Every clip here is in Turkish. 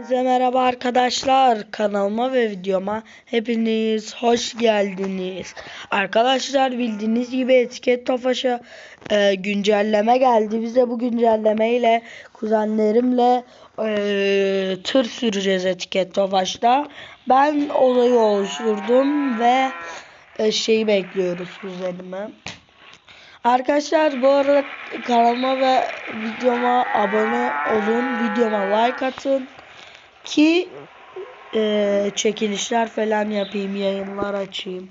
Herkese merhaba arkadaşlar. Kanalıma ve videoma hepiniz hoş geldiniz. Arkadaşlar bildiğiniz gibi etiket tofaşa e, güncelleme geldi. Biz de bu güncelleme ile kuzenlerimle e, tır süreceğiz etiket tofaşta. Ben olayı oluşturdum ve e, şeyi bekliyoruz kuzenimi. Arkadaşlar bu arada kanalıma ve videoma abone olun. Videoma like atın. Ki e, çekilişler falan yapayım. Yayınlar açayım.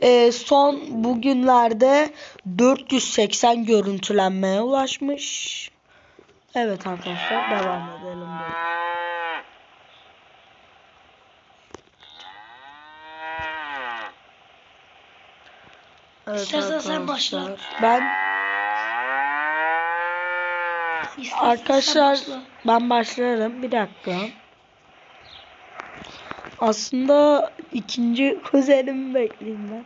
E, son bugünlerde 480 görüntülenmeye ulaşmış. Evet arkadaşlar devam edelim. Böyle. Evet İstersen sen başla. Ben İstersen Arkadaşlar başla. ben başlarım. Bir dakika. Aslında ikinci kuzenimi bekleyeyim ben.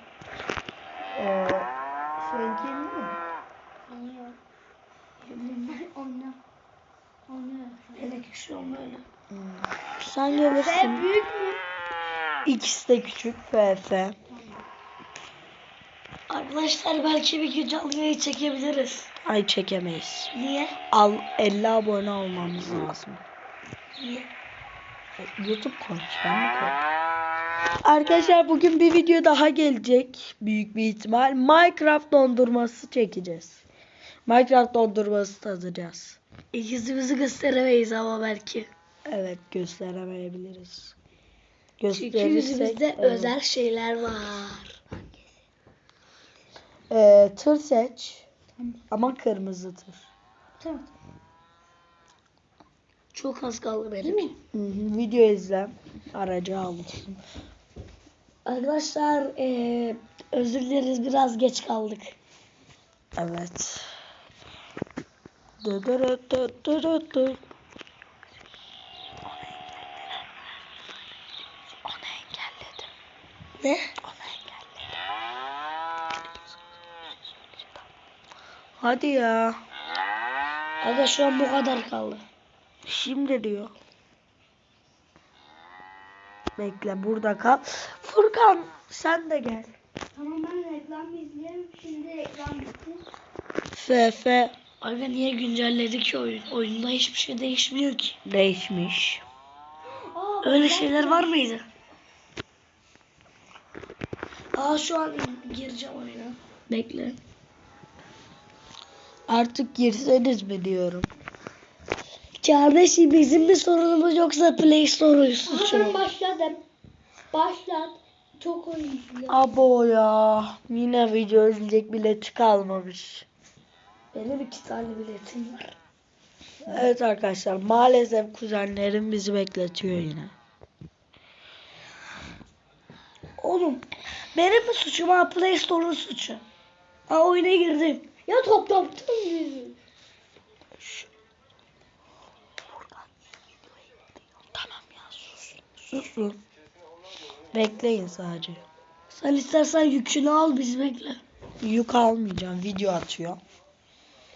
Ee, seninki mi? Oynuyor. Oyna. Oynuyor. Hele öyle. Hmm. Sen gelirsin. büyük mü? İkisi de küçük. FF. Arkadaşlar belki bir gün canlı yayın çekebiliriz. Ay çekemeyiz. Niye? Al 50 abone olmamız lazım. Niye? YouTube konuş ben mi? Arkadaşlar bugün bir video daha gelecek. Büyük bir ihtimal. Minecraft dondurması çekeceğiz. Minecraft dondurması tadacağız. İkizimizi gösteremeyiz ama belki. Evet gösteremeyebiliriz. Çünkü yüzümüzde evet. özel şeyler var. Ee, tır seç. Ama kırmızı tır. Tamam. Çok az kaldı benim. Hı hı, Video izle. Aracı al. Arkadaşlar eee özür dileriz biraz geç kaldık. Evet. Onu engelledim. Ne? Onu engelledim. Hadi ya. Aga şu an bu kadar kaldı. Şimdi diyor. Bekle burada kal. Furkan sen de gel. Tamam ben reklam izleyeyim. Şimdi reklam bitti. FF Aga niye güncelledik ki oyun? Oyunda hiçbir şey değişmiyor ki. değişmiş. Öyle şeyler var mıydı? Aa şu an gireceğim oyuna. Bekle. Artık girseniz mi diyorum. Kardeşim bizim bir sorunumuz yoksa Play Store'u suçu. başladım. Başlat. Çok oyun izliyorum. Abo ya. Yine video izleyecek bileti kalmamış. Benim iki tane biletim var. Evet arkadaşlar maalesef kuzenlerim bizi bekletiyor yine. Oğlum benim mi suçum ha Play Store'un suçu. Ha oyuna girdim. Ya top yaptın bizi. Tamam ya sus. Susun. Bekleyin sadece. Sen istersen yükünü al biz bekle. Yük almayacağım. Video atıyor.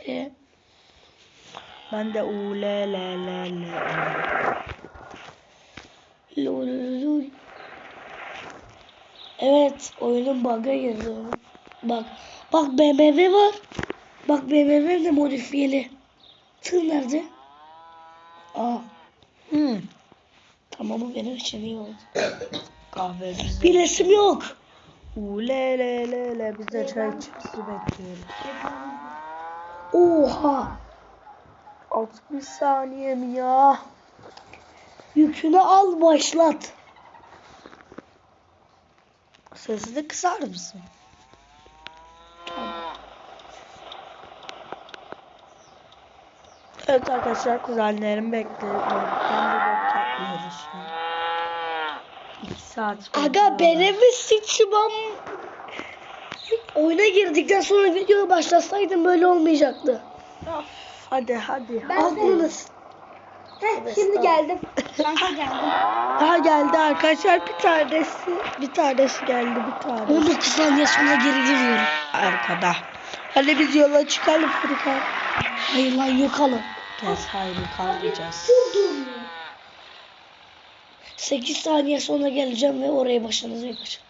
E, Ben de u l l l l. lululul. Evet oyunun bug'a girdi. Bak bak BMW var. Bak BMW de modifiyeli. Tır nerede? Aa. Bu benim için. Kahve bize. Bilesim yok. U l l l l. Biz de çay çıkısı bekliyoruz. Oha. 60 saniye mi ya? Yükünü al başlat. Sesini kısar mısın? Evet arkadaşlar kuzenlerim bekliyor. Bekliyoruz şu an. İki saat sonra. Aga benim sıçmam? Oyuna girdikten sonra videoyu başlasaydım böyle olmayacaktı. Of, hadi hadi. Ben. Aklınız. Heh, şimdi geldim. Kanka geldim. Daha geldi arkadaşlar bir tanesi. Bir tanesi geldi bir tanesi. 19 saniye sonra geri geliyorum. Arkada. Hadi biz yola çıkalım Furkan. Hayır lan yok alın. Kes hayır kalmayacağız. Dur dur. 8 saniye sonra geleceğim ve oraya başınızı yakacağım.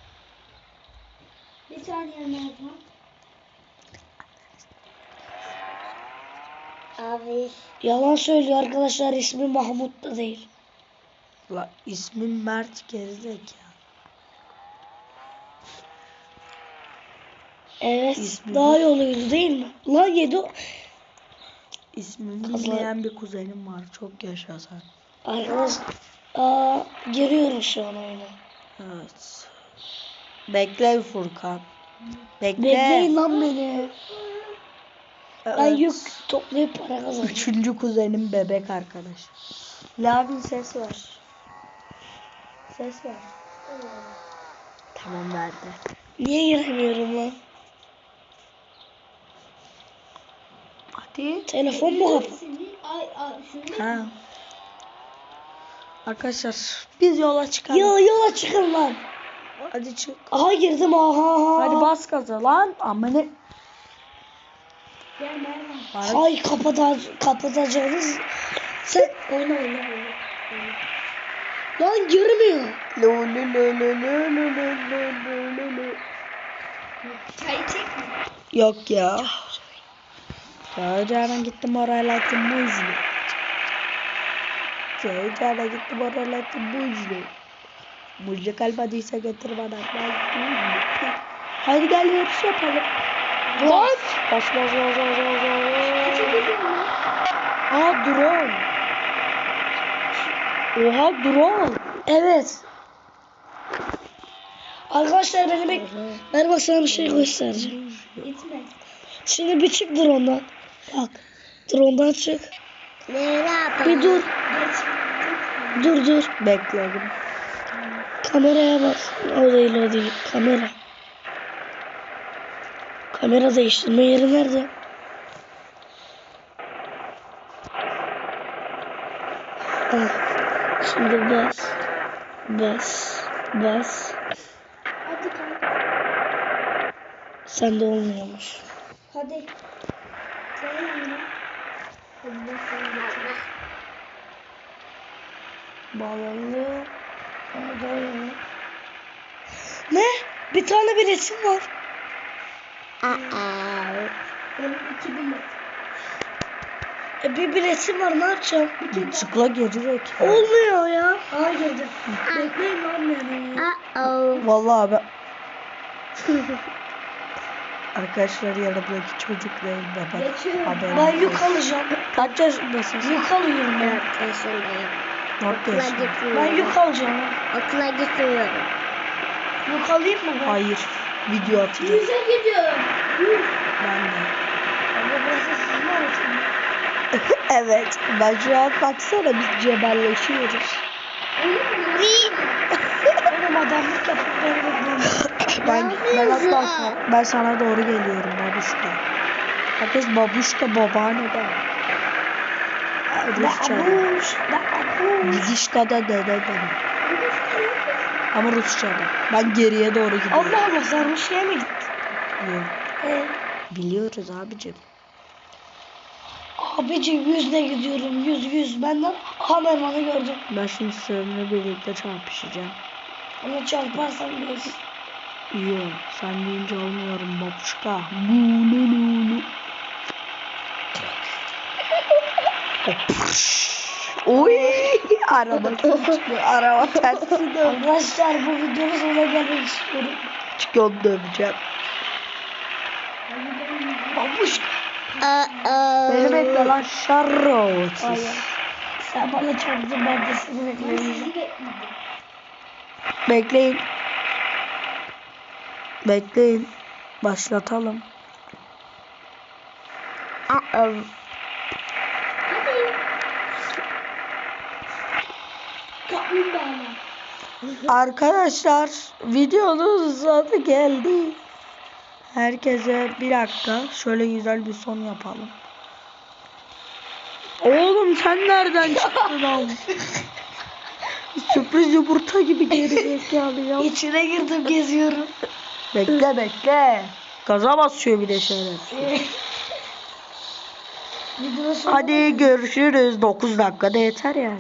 Bir saniye Mertman. Abi. Yalan söylüyor arkadaşlar ismi Mahmut da değil. La ismim Mert gerizekalı. Evet İsmi daha yoluydu değil mi? Lan yedi İsmimi Kızlar- bir kuzenim var. Çok yaşa sen. Arkadaş Aa, giriyorum şu an oyuna. Evet. Bekle Furkan. Bekle. Bekleyin lan beni. Ben Evet. yük toplayıp para kazanacağım. Üçüncü kuzenim bebek arkadaş. Lavin ses var. Ses var. Tamam verdi. Niye giremiyorum lan? Hadi. Telefon mu kapalı? Ay, ay şunu Ha. Arkadaşlar biz yola çıkalım. Ya yola çıkın lan. Hadi çık. Aha girdim aha. Hadi bas gaza lan. Ama ne? Hay kapata kapatacağınız. Sen oyna oyna oyna. Lan girmiyor. Lo lo lo lo lo lo lo lo lo lo. Çay çekme. Yok ya. Çağıracağına gittim orayla attım muzlu. Çağıracağına gittim orayla attım muzlu. Muzlu kalmadıysa getir bana. Hadi gel yarış yapalım. Lan. Bas bas bas bas bas bas. Aa drone. Oha drone. Evet. Arkadaşlar beni bek... Ben bak sana bir şey göstereceğim. Gitme. Şimdi bir çık drone'dan. Bak. Drone'dan çık. Merhaba. Bir dur. Dur dur. Bekledim. Kameraya bak. O değil o değil. Kamera. Kamera değiştirme yeri nerede? Ah. Şimdi bas. Bas. Bas. Hadi kanka. Sende olmuyormuş. Hadi. Sen Bağlanıyor. Bağlanıyor. Ne? Bir tane bir resim var. Aa. Benim 2000 e bir biletim var ne yapacağım? Çıkla geri bak. Olmuyor ya. Hayır geri. Bekleyin lan beni. Uh -oh. Vallahi ben... Arkadaşlar yanımdaki çocuk değil bebek. Geçiyorum. Ben olsun. yük alacağım. Kaç yaşındasın? sen? Yük alıyorum ben. Dört yaşında. Ben yük alacağım. Okula gitmiyorum. Yük alayım mı ben? Hayır. Video atacağım. Yüze gidiyorum. Ben de. Ama burası sizin ortam. evet. Ben şu an baksana biz cebelleşiyoruz. Oğlum adamlık yapıp beni bekleyin. Ben, ben hatta ben sana doğru geliyorum babuşka. Herkes babuşka babaanneden. Rusça. Babuş. Babuş. Gidişkada dede demek. Ama Rusça'da. Ben geriye doğru gidiyorum. Allah Allah sen Rusya'ya mı gittin? Yok. Ee, Biliyoruz abicim. abici yüzle gidiyorum. Yüz yüz. Benden kameramanı gördüm. Ben şimdi seninle birlikte çarpışacağım. Onu çarparsan görürsün. Yok sen deyince olmuyorum babuşka. Bulululu. Oy araba sıçtı. Araba tersi döndü. Arkadaşlar bu videonun sonuna gelmek istiyorum. Çünkü onu döveceğim. Babuş. Beni bekle lan şarrotsuz. Sen bana çarptın ben de. Sizi bekledim. Bekleyin. Bekleyin. Başlatalım. Hadi. Arkadaşlar videonun sonu geldi. Herkese bir dakika şöyle güzel bir son yapalım. Oğlum sen nereden çıktın oğlum? Sürpriz yumurta gibi geri zekalı ya. İçine girdim geziyorum. Bekle bekle. Gaza basıyor bir de sonuna Hadi görüşürüz. 9 dakikada yeter yani.